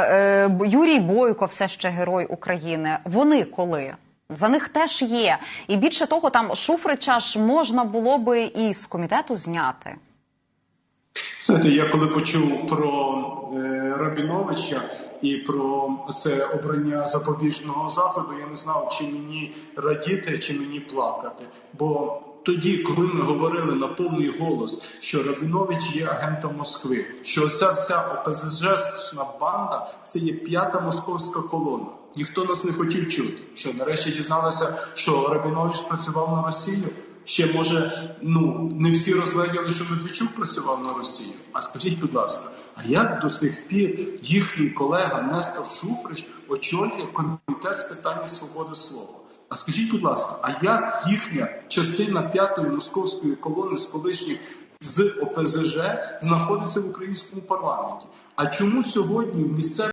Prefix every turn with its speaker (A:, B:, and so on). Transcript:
A: Е, Юрій Бойко, все ще герой України. Вони коли? За них теж є. І більше того, там Шуфрича ж можна було би і з комітету зняти.
B: Знаєте, я коли почув про е, Рабіновича і про це обрання запобіжного заходу, я не знав, чи мені радіти, чи мені плакати. Бо тоді, коли ми говорили на повний голос, що Рабінович є агентом Москви, що ця вся ОПЗЖна банда це є п'ята московська колона. Ніхто нас не хотів чути. Що нарешті дізналися, що Рабінович працював на Росію. Ще може, ну не всі розгляділи, що Медведчук працював на Росію. А скажіть, будь ласка, а як до сих пір їхній колега Нестор Шуфрич очолює комітет з питання свободи слова? А скажіть, будь ласка, а як їхня частина п'ятої московської колони з колишніх з ОПЗЖ знаходиться в українському парламенті? А чому сьогодні в місцевій